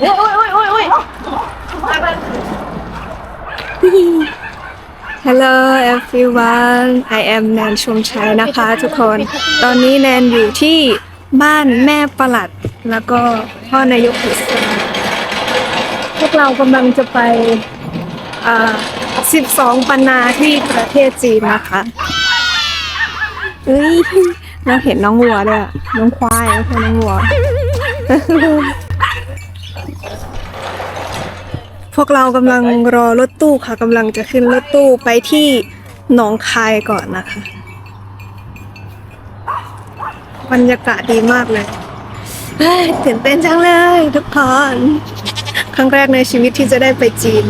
โอ้ยโอ้ยโอ้ยโอ้ย Hello everyone I am แนนชมชัยนะคะทุกคน ตอนนี้แนนอยู่ที่บ้านแม่ประหลัด แล้วก็พ่อนายกอิสราพวกเรากำลังจะไปอ่า12 ปันนาที่ประเทศจีนนะคะเอ้ย เราเห็นน้องวัวด้วยอะน้องควายไม่ใช่น้องวัว พวกเรากำลังรอรถตู้ค่ะกำลังจะขึ้นรถตู้ไปที่หนองคายก่อนนะคะ บรรยากาศดีมากเลยเฮ้ยตื่นเต้นจังเลยทุกคนครั้งแรกในชีวิตที่จะได้ไปจีน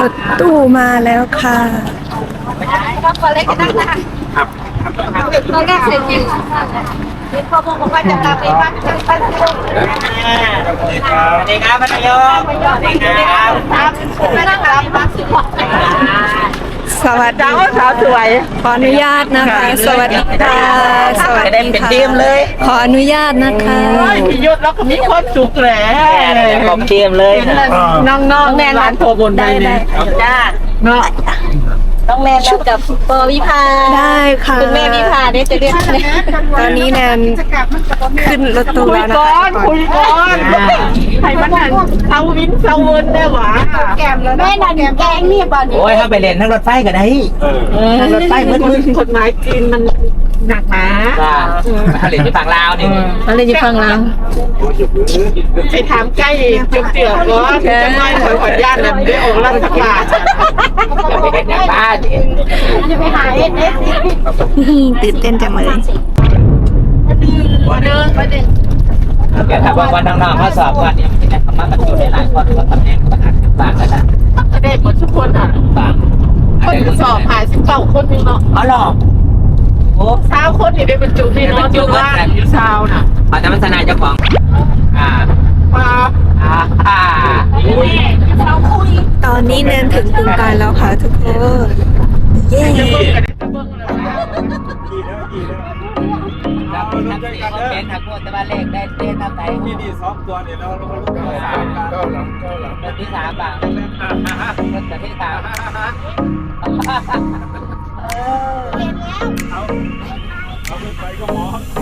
รถตู้มาแล้วค่ะตอนแรกเสร็จจ ริงนี่พ่ออกว่าจะตามไปบ้านจะไปที่โรงพยาบาลสวัสดีครับพนายกสวัสดีครับตามไปนั่งรับบัสก่อนสวัสดีสาวสวยขออนุญาตนะคะ สวัสดีค่ะสวัสจะได้ดีเป็นค่ะทีมเลย ขออนุญาตนะคะพี่ยศแล้วก็มีความสุขแหละผมทีมเลยนะน้องน้องแม่ร้านโทรบนได้ได้จ้าเนาะ ต้องแม่ชุดกับปอวิภาได้ค่ะคุณแม่วิภาเนี่ยจะเรียกอะไรตอนนี้แนนขึ้นรถตู้คุยแล้วนะก่อคะนคุยก่อนให้มันหันเซาวินเซาเวินได้หวะแก้มแล้วแม่นันแกงนี่ป่ะนี่โอ้ยถ้าไปเล่นทั้งรถไฟก็ได้ทั้งรถไฟมืดมืดกฎหมายจีนมันหนักหนาจ้าถ้าเล่นที่ฝั่งลาวนี่มาเลยที่ฟังเราไปถามใกล้เจียวเจียวก่อนจะไม่ขอขออนุญาตนะได้ออกราชการจะไป เล่นในบ้านจะไปหาเอ็นเอสตื่นเต้นจังเลยวันนึงวันนึงเดี๋ยวถ้าว่าวันน้องๆเขาสอบก่อนเนี่ยมันจะได้คำว่าประตูได้หลายคนก็ตำแหน่งก็อาจจะบางแล้วนะจะได้หมดทุกคนอะบางคนสอบหาสิบเก้าคนนึงเนาะอ๋อหรอ โอ้เช้าคนนี่ได้บรรจุที่เนาะจุว่าอยู่เช้าน่ะอาจจะมันสนายเจ้าของ อ่าป้าอ่าอ่าตอนนี้แนนถึงบึงการแล้วค่ะทุกคน เย้จะเบิ่งกันจะเบิ่งอะไรเราเป็นนักเรียนก็เป็นนักพูดแต่ว่าเลขได้เล่นน้ำไหนที่นี่สองตัวเนี่ยเราเราลูกเก้าสามเก้าหลังเก้าหลังรถที่สามบางรถที่สาม เอาขึ้นไปก็หมอ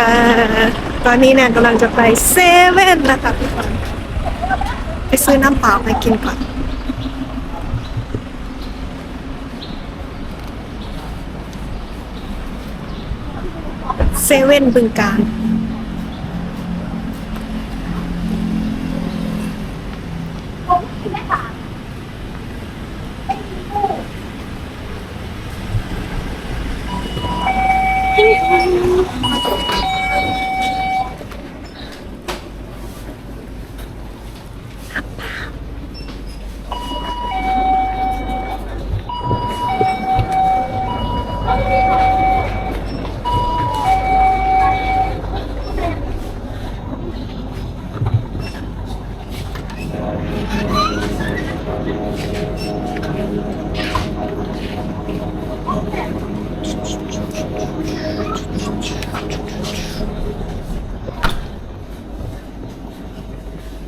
ดาตอนนี้เนี่ยกำลังจะไปเซเว่นนะคะทุกคนไปซื้อน้ำเปล่ามากินก่อนเซเว่นบึงการ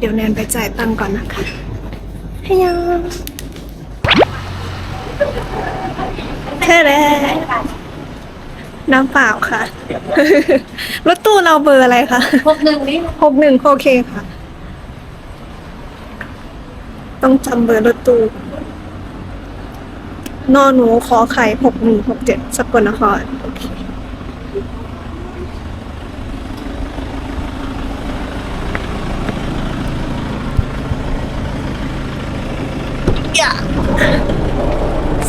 ดี๋ยวแนนไปจ่ายตังค์ก่อนนะคะให้ยังแค่แรน้ำเปล่าค่ะ รถตู้เราเบอร์อะไรคะพวกหนึ่งนี่หกหนึ่งโอเคค่ะ ต้องจำเบอร์รถตู้นอหนูขอไข่หกหนึ่งหกเจ็ดสกลนครโอเค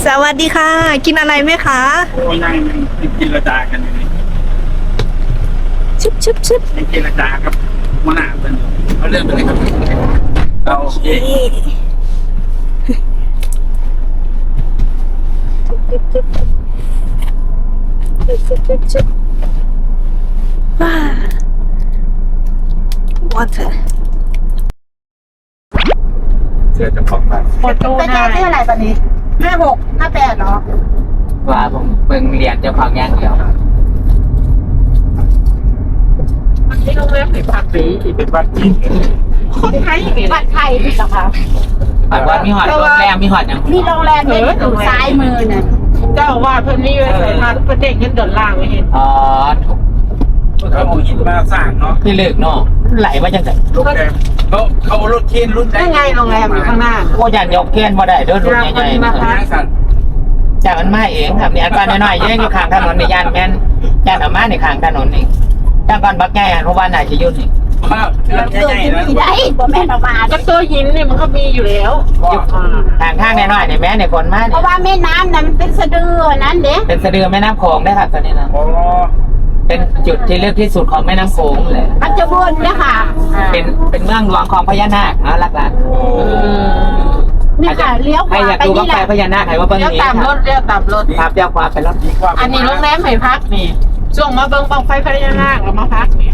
สวัสดีค่ะ กินอะไรไหมคะโอ้ยนั่งยังกินระจากันอยู่นี่ชุบชุบชุบยังกินระจาครับหัวหน้าเป็นอยู่เอาเรื่องไปเลยครับเอาโอเคว้า water เสื้อจะขอบมาแต่แกที่อะไรตอนนี้ ห้าหกห้าแปดเนาะว่าผมเบิ่งเรียนเจ้าของอย่างเดียวมันที่โรงแรมในภาคสีเป็นวัดจีนคนไทยบัตรไทยนี่เหรอคะปัดว่ามีหอดโรงแรมมีหอดอย่างมีโรงแรมเนี่ยอยู่ซ้ายมือเนี่ยเจ้าว่าเพิ่นนี่ไว้ใส่มาประเด็นกันเดินล่างไม่เห็นอ๋อถูกเขาเอาหินมาสร้างเนาะที่เลือกเนาะไหลมาจังไงโรงแรม เขาเขาเอารถเคนรุ่นได้ไงโรงแรมอยู่ข้างหน้าโอ้ยันยกเพี้ยนมาได้เด้อรถใหญ่ๆมานะค่ะย่างสัตว์จากมันมาเองครับนี่อันปานน้อยๆยังอยู่ข้างถนนในย่านแม่นย่านเอามาในข้างถนนนี่ตั้งก่อนบักแง่เพราะว่าน่าจะยุ่นนี่ว่าเรื่องเกิดใหญ่ที่ๆนะนี่ได้บ่แม่นออกมาก็ตัวหินนี่มันก็มีอยู่แล้วอยู่ทางข้างน้อยๆในแม่ในคนมาเพเนี่ยราะว่าแม่น้ำนั้นมันเป็นสะดือนั้นเด้เป็นสะดือแม่น้ำโขงได้ครับตอนนี้นะอ๋อ เป็นจุดที่ลึกที่สุดของแม่น้ำโขงเลยมันจะวนเนี่ยค่ะเป็นเป็นเมืองหลวงของพญานาคเอาลักละนี่ค่ะเลี้ยวขใครวาอยากไปดูบ้านี่งแหไฟละพญานาคใครว่าเบิ้งเลี้ยวนี้ตามรถเลี้ยวตามรถ ครับเดี๋ยวความไปรถดีกว่าอันนี้โรงแรมให้พักนี่ ช่วงมาเบิ่งบังไฟพญานาคแล้วมาพักนี่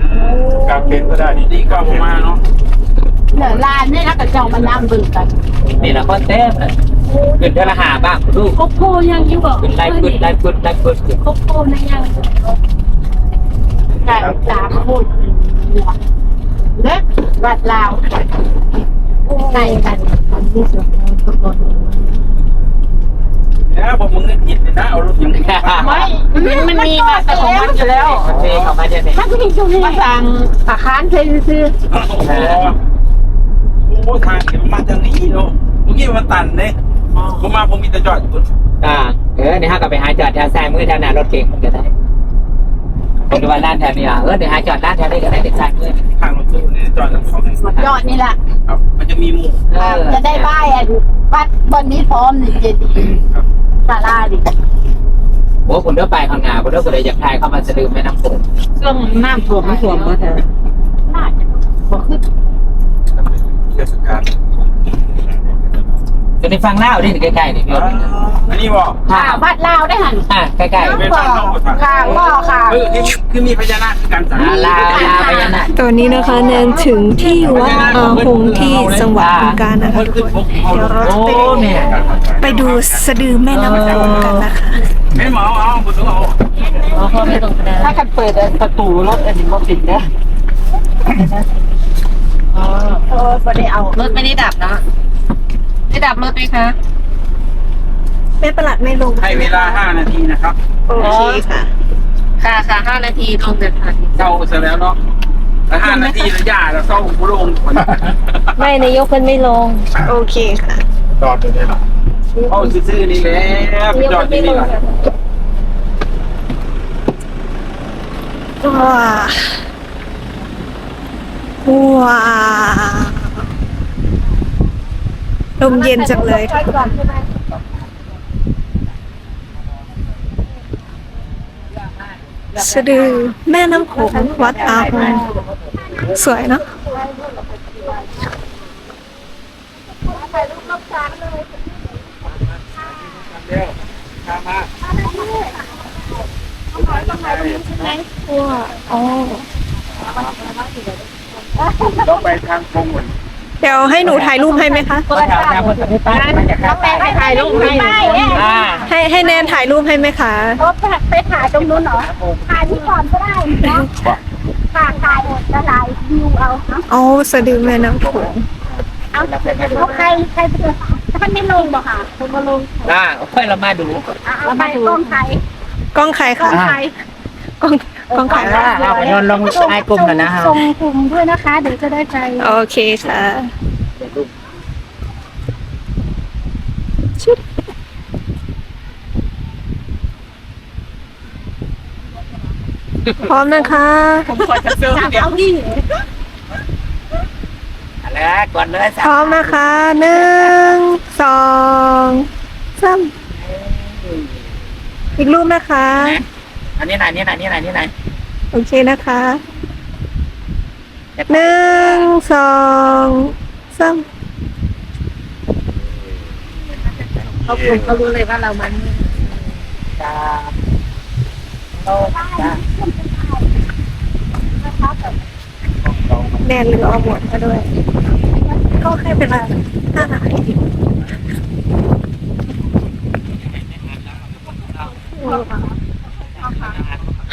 กางเกงก็ได้ดีกว่าผมมาเนาะเหลือลานนี่แล้วก็เจ้ามานั่งบึงกันนี่นะคนเต้มเลยขึ้นเทละหาบ้างดูโคโค่ยังอยู่บอกขึ้นไล่ขึ้นไล่ขึ้นไล่ขึ้น โคโค่นั่นยัง ไก่สามพูดเล็กวัดลาวไก่กันที่สุดทุกคนแล้วผมมึงเงินผิดเลยนะเอารถยังไม่มันมันมีมาแต่ของมันอยู่แล้วมันเทเข้ามาจะเนี่ยถ้าพี่ชูนี่มาสั่งอาคารเพลซื้อโอ้โหโอ้ทางเดี๋ยวมาจากนี้เนาะเมื่อกี้มันตันเลยผมมาผมมีแต่จอดอยู่บนอ่าเออเดี๋ยวห้าก็ไปหาจอดแถวซ้ายมือแถวหน้ารถเก่งมันก็ได้ เป็นว่าร้านแถวนี้อะเออเดี๋ยวหาจอดร้านแถวนี้ก็ได้เด็กซ้ายมือทางรถตู้เนี่ยจอดทั้งสองทั้งสามยอดนี่แหละครับ มันจะมีหมู่เออจะได้บ้ายอันวัดบนนี้พร้อมนี่จะดีครับศาลาดิโอ้คุณเด้อไปข้างหน้าคุณเด้อคุณเลยอยากถ่ายเข้ามาสะดือแม่น้ำโขงช่วงน้ำท่วมมันท่วมมาแท้น่าจะบ่ขึ้นเทศกาล จะในฟังเล่าดิใกล้ๆนี่พี่อ๋ออันนี้บอกค่ะข่าววัดลาวได้หันอะใกล้ๆเป็นบ้านนอกครับข่าวก็ข่าวเออที่คือมีพญานาคคือการสร้างอ่าลาลาพญานาคตอนนี้นะคะแนนถึงที่วัดอาหงที่จังหวัดบึงกาฬนะคะมันทุกคือคนพวกเอาเดี๋ยวเราโอ้ไปเนี่ยไปดูสะดือแม่น้ำโขงกันนะคะไม่หมอเอาบุตรเอาถ้ากันเปิดประตูรถอันนี้บ่ปิดนะเออบ่ได้เอารถไม่ได้ดับนะ ได้ดับรถไหมคะแม่ประหลัดไม่ลงให้เวลา5นาทีนะครับโอเคค่ะ ค่ะค่ะห้านาทีลงเดินทางเศร้าเสร็จแล้วเนาะแต่5นาทีแล้วย่าแล้วเศร้ากูลงก่อนไม่นายกเพิ่นไม่ลง โอเคค่ะจอดอยู่นี่หรอเอาซื่อๆนี่แหละไปจอดอยู่นี่หรอว้าว้า ลมเย็นจังเลย สะดือแม่น้ำโขงวัดอาหงสวยเนาะต้องไปทางคงเหมือน เดี๋ยวให้หนูถ่ายรูปให้ไหมคะก็ถามถามคนที่ป้ามาจากน้องแม่ไปถ่ายรูปให้อ่าให้ให้แนนถ่ายรูปให้ไหมคะรถไปถ่ายตรงนู้นเหรอถ่ายที่ก่อนก็ได้นะถ่ายถ่ายจะหลายวิวเอาเนาะเอาสะดือแม่น้ำโขงเอาเอาใครใครเป็นท่านไม่ลงบอกค่ะคุณมาลงอ่าค่อยเรามาดูเอาไปกล้องใครกล้องใครกล้คะองใครกล้องก ล้องใครอ่าเราไปโยนลงไอ้กลุ่มแล้วนะฮะส่งกลุ่มด้วยนะคะเดี๋ยวจะได้ใจโอเคค่ะ ชุดพร้อมนะคะ ผมขอจะเซลจับเดียวเอาดิแล้วก่อนเลยพร้อมนะคะหนึ่งสองสามอีกรูปนะคะ อันนี้ไหนนี่ไหนนี่ไหนนี่ไหนโอเคนะคะหนึ่งสองสามเขากลุ่มเขารู้เลยว่าเรามันจ้าโลจ้าแนนหรือเอาหมดมาด้วย ก็แค่เป็นไร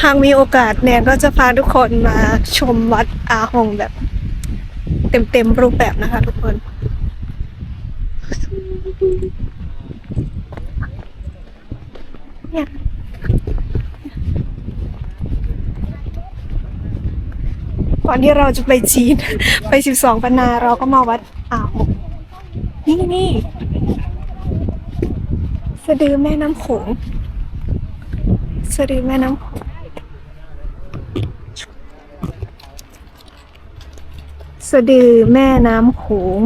หากมีโอกาสแนนก็จะพาทุกคนมาชมวัดอาหงแบบ เต็มๆรูปแบบนะคะทุกคน เนี่ยก่อนที่เราจะไปจีน ไปสิบสองปันนาเราก็มาวัดอ่าวนี่นี่สะดือแม่น้ำโขงสะดือแม่น้ำโขง สะดือแม่น้ำโขง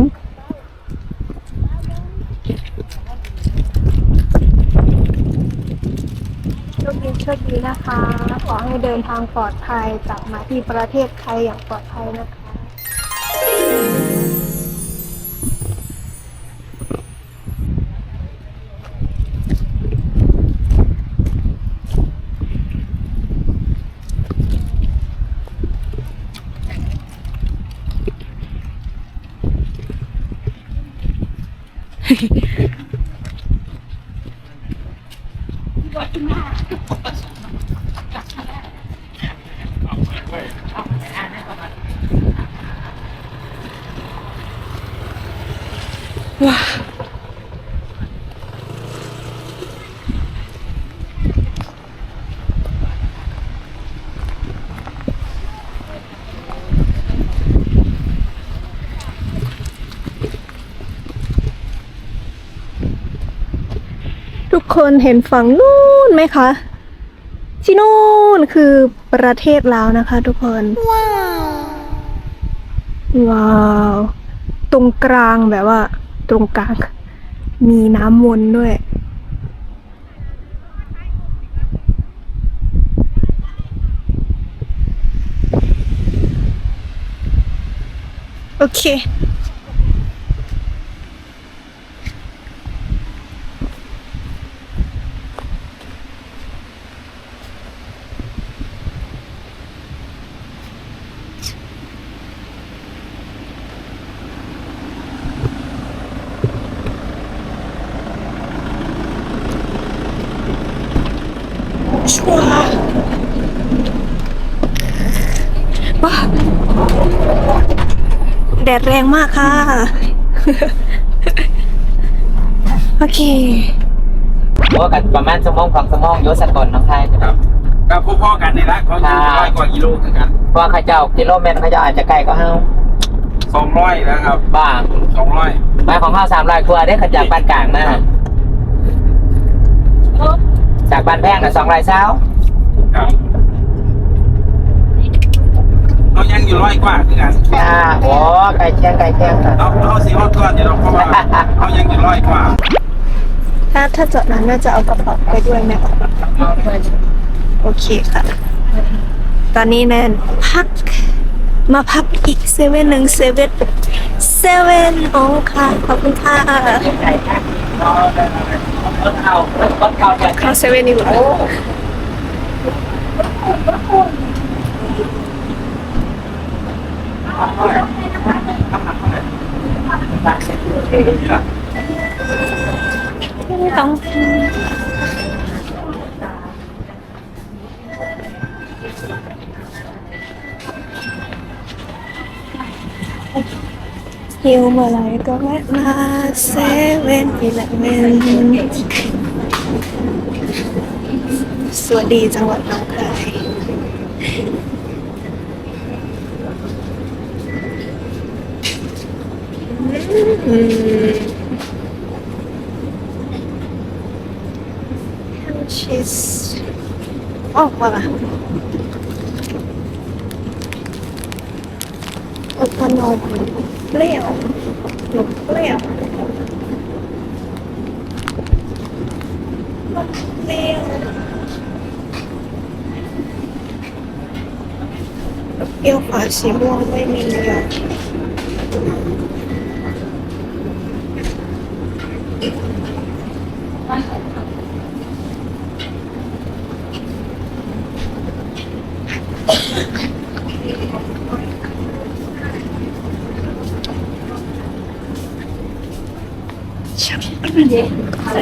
โชคดีโชคดีนะคะ ขอให้เดินทางปลอดภัยกลับมาที่ประเทศไทยอย่างปลอดภัยนะคะ 哇。 คนเห็นฝั่งนู้นไหมคะ ที่นู่นคือประเทศลาวนะคะ ทุกคน ว้าว ว้าว ตรงกลางแบบว่า ตรงกลาง มีน้ำวนด้วย โอเค ชัวร์ว้าแดดแรงมากค่ะ โอเคโอ้กันประมาณสมองของสมองยศสกลน้องไทยครับกับพ่อๆกันนี่ละเขาอยู่ร้อยกว่ากิโลคือกันเพราะว่าข้าเจ้ากิโลเมตรข้าเจ้าอาจจะไกลก็เฮาสองร้อยนะครับ บ้างสองร้อยไปของเฮาสามร้อยกว่าได้ข้าจากบ้านกลางมา จากบ้านแพงน่ะสองร้อยเช้าครับเรายังอยู่ร้อยกว่าคือกันอ่าโอ้ไก่เชียงไก่เชียงค่ะเราเราสีฮอดก่อนอยู่เราเพราะว่าเรายังอยู่ร้อยกว่า ถ้าถ้าจอดนั้นน่าจะเอากระเป๋าไปด้วยไหมคะโอเคค่ะ ตอนนี้แนนพักมาพักอีกเซเว่นหนึ่งเซเว่นเซเว่นโอ้ค่ะ ขอบคุณค่ะไก่ค่ะรอ เลยรถเอารถรถเก่าเนี่ยเข้าเซเว่นดีกว่าต้อง หิวเมื่อไรก็แวะมาเซเว่นอีเลเว่นสวัสดีจังหวัดหนองคายอืมชีสออกมาละ อบขนมเปรี้ยวหนมเปรี้ยวเปรี้ยวเปรี้ยวฝาสีม่วงไม่มีเลย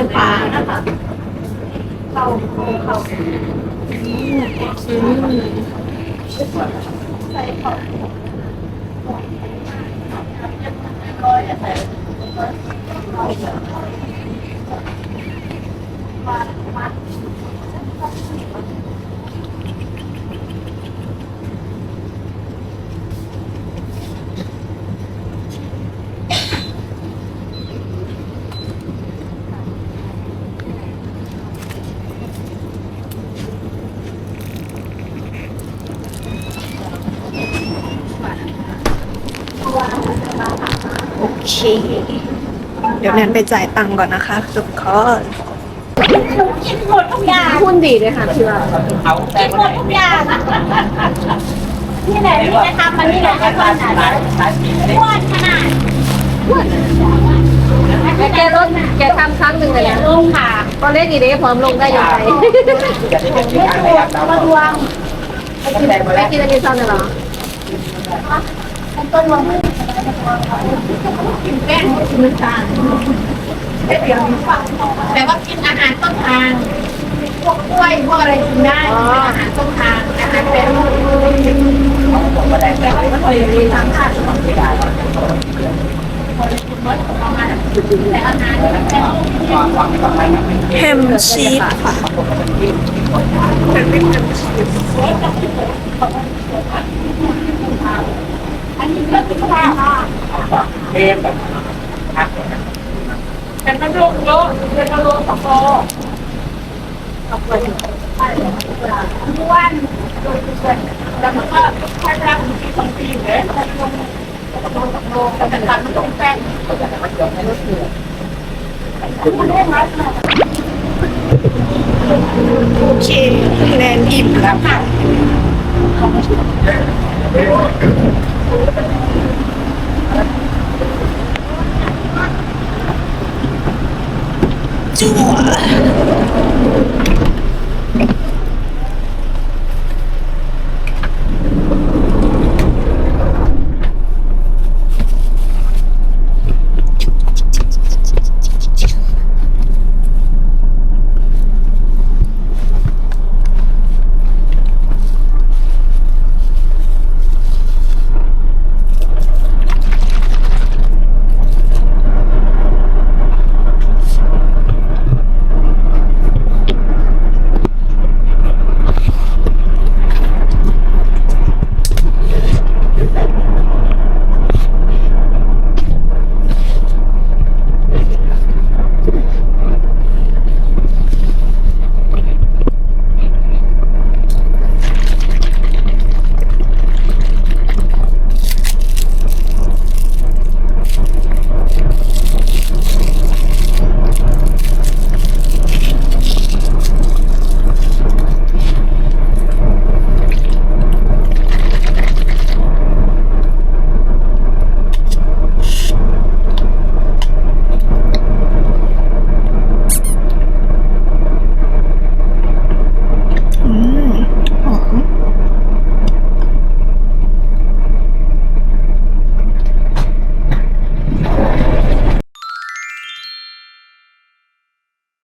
ใส่ปลานะคะเข้าเข้าใส่เข้าโอ เค เดี๋ยวแนนไปจ่ายตังค์ก่อนนะคะทุกคนหมดทุกอย่างพูดดีเลยค่ะพี่ว่าเอาแต่หมดทุกอย่างที่ไหนที่จะทำมันนี่แหละไอ้คนไหนอ้วนขนาดแกลดแกทำครั้งหนึ่งเลยนะลงค่ะตอนเล่นอีเด้พร้อมลงได้ยู่ไหนจะได้เป็นที่อะไรครับเรามาดวงไม่กินอันนี้ซ้ำเลยเหรอเป็นต้นวง กินแป้งกินน้ำตาลแต่ว่ากินอาหารต้นทางพวกกล้วยพวกอะไรกินได้อาหารต้นทางอาหารเป็นแต่ว่าไม่เคยมีทางชาติของที่ได้แต่อาหารเป็นแฮมชีสค่ะ อัน นี้ก็เป็นข้าวเทมแบบพักเป็นมันลงเยอะเป็นมันลงสองโลทุกวันแต่มันก็ค่อยรับปีสองปีเลยแต่ลงลงลงแต่ตอนมันต้องแป้งโอเคแนนอิ่มแล้วค่ะ จั่ว